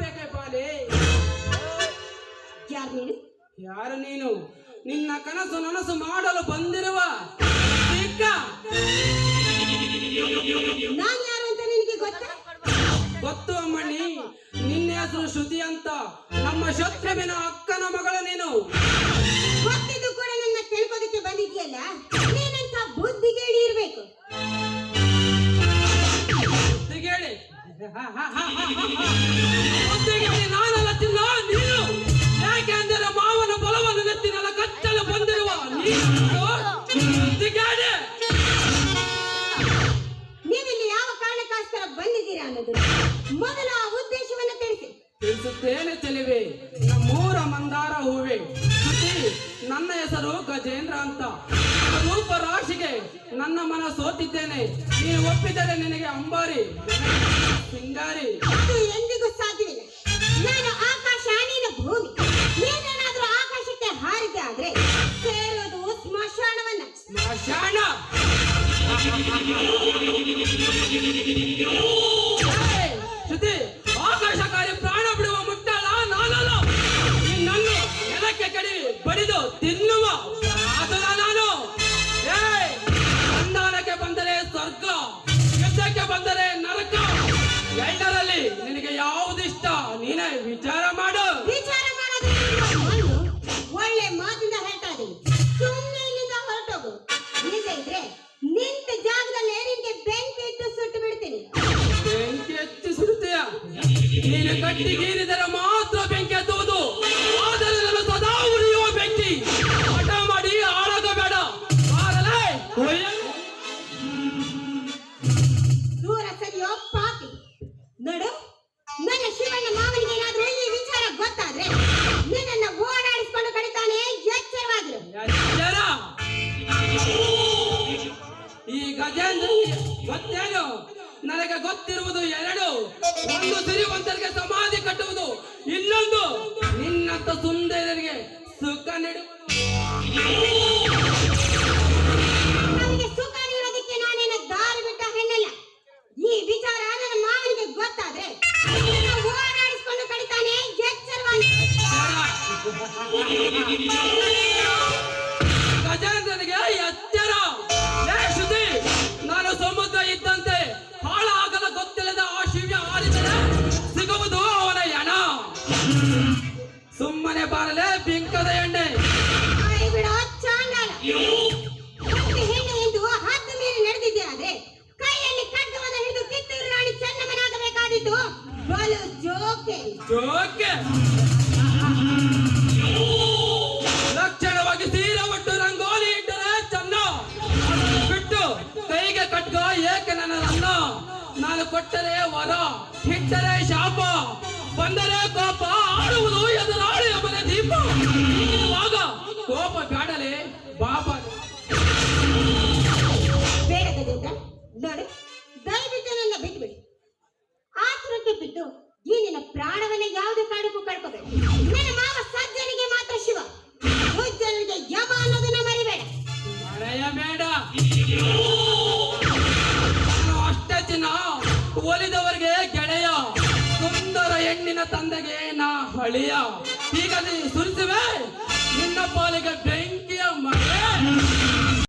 ಬೇಕೆ ಪಾಲಿ ಯಾರು ನೀನು ಯಾರು ನೀನು? ನಿನ್ನ ಕನಸು ನನಸು ಮಾಡಲು ಬಂದಿರುವ ಚಿಕ್ಕ ನಾನು ಯಾರು ಅಂತ ನಿನಗೆ ಗೊತ್ತಾ? ಗೊತ್ತು ಅಮ್ಮಣ್ಣಿ ನಿನ್ನ ಹೆಸರು ಶ್ರುತಿ ಅಂತ. ನಮ್ಮ ಶತ್ರುವಿನ ಅಕ್ಕನ ಮಗಳ ನೀನು. ಮೊದಲ ಉದ್ದೇಶವನ್ನು ಉದ್ದೇಶವನ್ನ ತಿಳಿಸಿ. ತಿಳಿಸುತ್ತೇನೆ ಚೆಲುವೆ. ನಮ್ಮೂರ ಮಂದಾರ ಹೂವೆ. ಶ್ರುತಿ ನನ್ನ ಹೆಸರು ಗಜೇಂದ್ರ ಅಂತ. ರೂಪ ರಾಶಿಗೆ ನನ್ನ ಮನ ಸೋತಿದ್ದೇನೆ ನೀನು ಒಪ್ಪಿದರೆ ನಿನಗೆ ಅಂಬಾರಿ ಸಿಂಗಾರಿ ಅದು ಎಂದಿಗೂ ಸಾಧ್ಯವಿಲ್ಲ. ನಾನು ಆಕಾಶ ನೀನು ಭೂಮಿ. ನೀನೇನಾದ್ರೂ ಆಕಾಶಕ್ಕೆ ಹಾರಿದೆ ಆದ್ರೆ ಸೇರೋದು ಸ್ಮಶಾನವನ್ನ. ಸ್ಮಶಾನ! ನೀನು ಗಟ್ಟಿಗೀರಿದರೆ ಮಾತ್ರ ಬೆಂಕಿ ಹತ್ತುವುದು. ಆದರೆ ನಾನು ಸದಾ ಉರಿಯುವ ಬೆಂಕಿ. ಹಠ ಮಾಡಿ ಹಾಳಾಗಬೇಡ. ಕೊಯ್ಯ. ದೂರ ಸರಿಯೋ ಪಾಪಿ ನೋಡು ನನ್ನ ಶಿವಣ್ಣ ಮಾವನಿಗೆ ಏನಾದ್ರೂ ಈ ವಿಚಾರ ಗೊತ್ತಾದ್ರೆ ನಿನ್ನನ್ನ ಓಡಾಡಿಸ್ಕೊಂಡು ಕಡಿತಾನೆ ಎಚ್ಚರವಾಗಿರು. ಎಚ್ಚರ. ಈ ಗಜೇಂದ್ರ ಗೊತ್ತೇನು ನನಗೆ ಗೊತ್ತಿರುವುದು ಎರಡು. ಒಂದು ಸಿರಿವಂತರಿಗೆ ಸಮಾಧಿ ಕಟ್ಟುವುದು ಇನ್ನೊಂದು ನಿನ್ನಂತ ಸುಂದರರಿಗೆ ಸುಖ ನೀಡುವುದು. ಸುಖ ನೀಡೋದಕ್ಕೆ ನಾನೇನ ದಾರಿ ಬಿಟ್ಟ ಹೆಣ್ಣಲ್ಲ? ಈ ವಿಚಾರ ನನ್ನ ಮಾವನಿಗೆ ಗೊತ್ತಾದ್ರೆ ಓಡಾಡಿಸ್ಕೊಂಡು ಕಡಿತಾನೆ ಎಚ್ಚರವಾಗಿ. ಚೆನ್ನಮ್ಮನಾಗಬೇಕಾದಿತ್ತು ಬಲು ಜೋಕೆ. ಜೋಕೆ. ಲಕ್ಷಣವಾಗಿ ಸೀರೆ ಒಟ್ಟು ರಂಗೋಲಿ ಇಟ್ಟರೆ ಚಂದ. ಬಿಟ್ಟು ಕೈಗೆ ಕಟ್ಕ, ಏಕೆ ನನ್ನ ನಾನು ಕೊಟ್ಟರೆ ವರ, ಹಿಟ್ಟರೆ ಶಾಪ. ಬಂದರೆ ಕೋಪ, ಆಡುವುದು ಎದುರಾಳಿ ಮನೆ ದೀಪ. ಈ ನಿನ್ನ ಪ್ರಾಣವನ್ನ ಯಾವುದೇ ಕಾರಣಕ್ಕೂ ಕಳ್ಕೋಬೇಕು ನನ್ನ ಮಾವ ಸಜ್ಜನಿಗೆ ಮಾತ್ರ ಶಿವ. ಸಜ್ಜನಿಗೆ ಯಮ ಅನ್ನೋದನ್ನ ಮರಿಬೇಡ. ಬೇಡ. ಅಷ್ಟೇ ದಿನ ಒಲಿದವರಿಗೆ ಗೆಳೆಯ. ಸುಂದರ ಹೆಣ್ಣಿನ ತಂದೆಗೆ ನಾ ಹಳೆಯ. ಈಗ ನೀ ಸುರಿಸುವೆ. ನಿನ್ನ ಪಾಲಿಗೆ ಬೆಂಕಿ